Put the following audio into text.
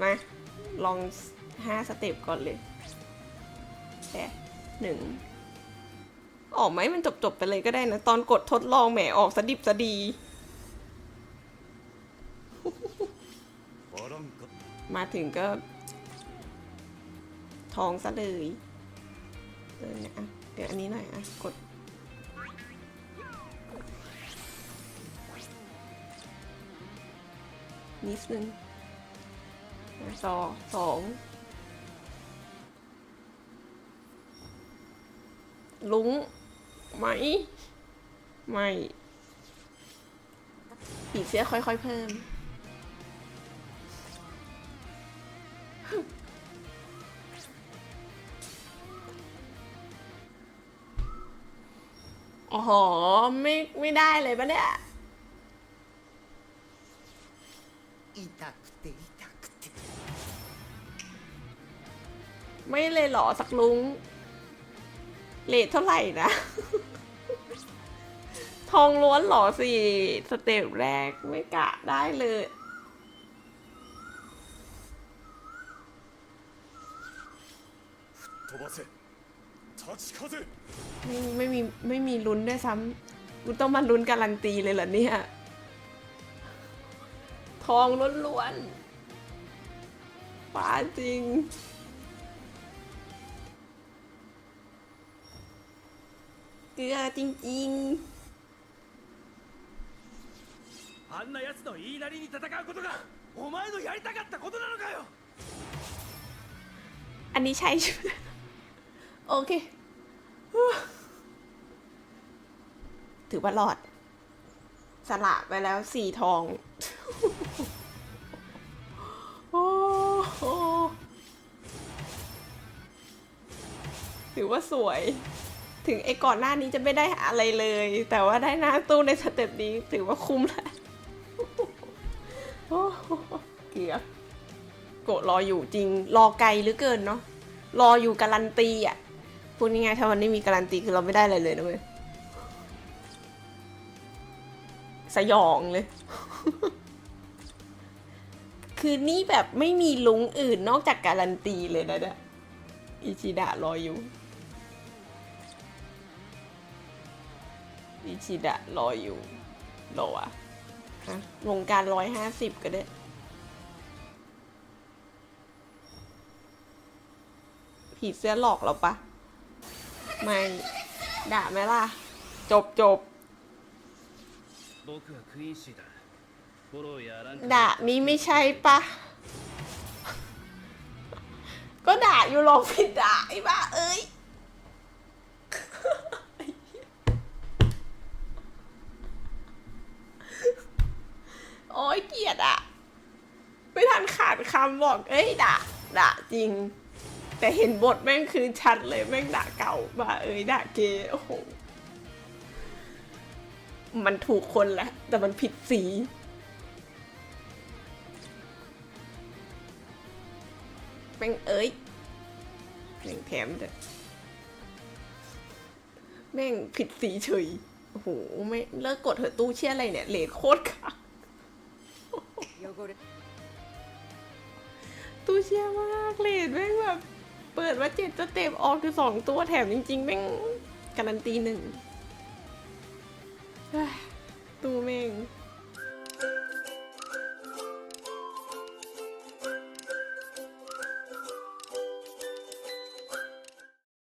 มา ลอง 5 สเต็ปก่อนเลยแค่หนึ่งออกไหมมันจบ ๆ ไปเลยก็ได้นะ ตอนกดทดลองแหมออกสดิบสดีมาถึงก็ ทองซะเลยเดี๋ออนะเดี๋ยวอันนี้หน่อยอะ กด นิดนึง สองสอง ลุงไหม ไม่ ผีเสื้อค่อยๆเพิ่ม โอ้โห ไม่ไม่ได้เลยปะเนี่ย 痛くて痛くて く ไม่เลยหรอสักลุง เลทเท่าไหร่นะ ทองล้วนหรอสิสเต็ปแรกไม่กะได้เลยไม่มีไม่มีลุ้นด้วยซ้ำกูต้องมาลุ้นการันตีเลยเหรอเนี่ย ทองล้วนๆ ฟ้าจริง เกลือจริง あんな奴の言いなりに戦うことがお前のやりたかったことなのかよ ๆ อันนี้ใช่ใช่ไหมโอเค ถือว่ารอด สละไปแล้วสี่ทอง ถือว่าสวย ถึงไอ้ก่อนหน้านี้จะไม่ได้อะไรเลย แต่ว่าได้หน้าตู้ในสเต็ปนี้ถือว่าคุ้มแล้วเกือบโกะรออยู่จริง รอไกลหรือเกินเนาะรออยู่การันตีอะพูดง่ายๆถ้าวันนี้มีการันตีคือเราไม่ได้อะไรเลยนะเว้ยสยองเลย คือนี่แบบไม่มีลุงอื่นนอกจากการันตีเลยนะเนี่ย อิชิดะรออยู่ อิชิดะรออยู่รอวะฮะวงการร้อยห้าสิบก็ได้ผีเสื้อหลอกเราปะ ไม่ ด่าไหมล่ะ จบจบด่านี้ไม่ใช่ปะ ก็ด่าอยู่ลองผิดด่าไอ้บ้าเอ้ย โอ้ยเกลียดอะไม่ทันขาดคำบอก เอ้ยด่าด่าจริง แต่เห็นบทแม่งคือชัดเลยแม่งด่าเก่าบ้าเอ้ยด่าเกย์โอ้โห มันถูกคนแหละ แต่มันผิดสี แม่งเอ้ยแม่งแถมเด้อแม่งผิดสีเฉยโอ้โหไม่เลิกกดเถอะตู้เชี่ยอะไรเนี่ยเลทโคตรค่ะ ตู้เชี่ยมากเลทแม่งแบบเปิดว่าเจ็ดสเต็ปออกคือสองตัวแถมจริง ๆ แม่งการันตีหนึ่งตู้แม่ง